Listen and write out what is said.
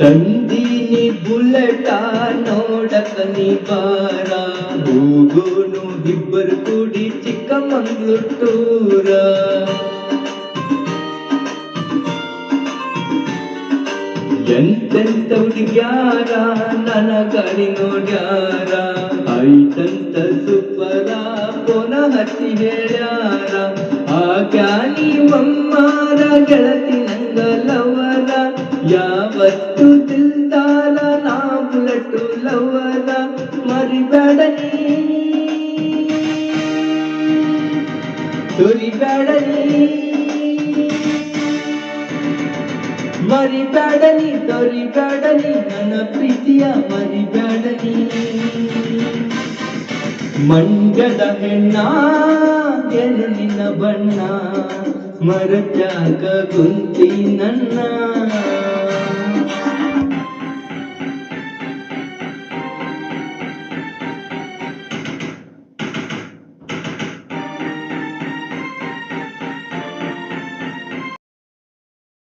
ತಂದೀನಿ bullet ನೋಡಕ ನೀ ಬಾರ ಹೋಗೋನು ಇಬ್ಬರು ಕೂಡಿ ಚಿಕ್ಕಮಂಗ್ಳೂರ್ ಟೂರ. ಎಂತೆಂತ ಹುಡುಗ್ಯಾರ ನನ್ನ ಗಾಡಿ ನೋಡ್ಯಾರ. ಐತಂತ ಸುಪ್ಪರ ಪೋನ ಹತ್ತಿ ಹೇಳ್ಯಾರ. ಆಗ್ಯಾನಿ ಮಮ್ಮಾರ ಗೆಳತಿ ನಂಗಲವರ ಯಾವತ್ತು ದಿಲ್ದಾಲ ನಾ ಬುಲಟು ಲವರ ಮರಿಬೇಡ ನೀ. ತುರಿಬೇಡ ನೀ. ಮರಿಬೇಡನಿ ತೊರಿಬೇಡನಿ ನನ್ನ ಪ್ರೀತಿಯ ಮರಿಬೇಡನಿ ಮಂಡ್ಯದ ಹೆಣ್ಣ ನಿನ್ನ ಬಣ್ಣ? ಮರತ್ಯಾಕ ಗುಂತಿ ನನ್ನ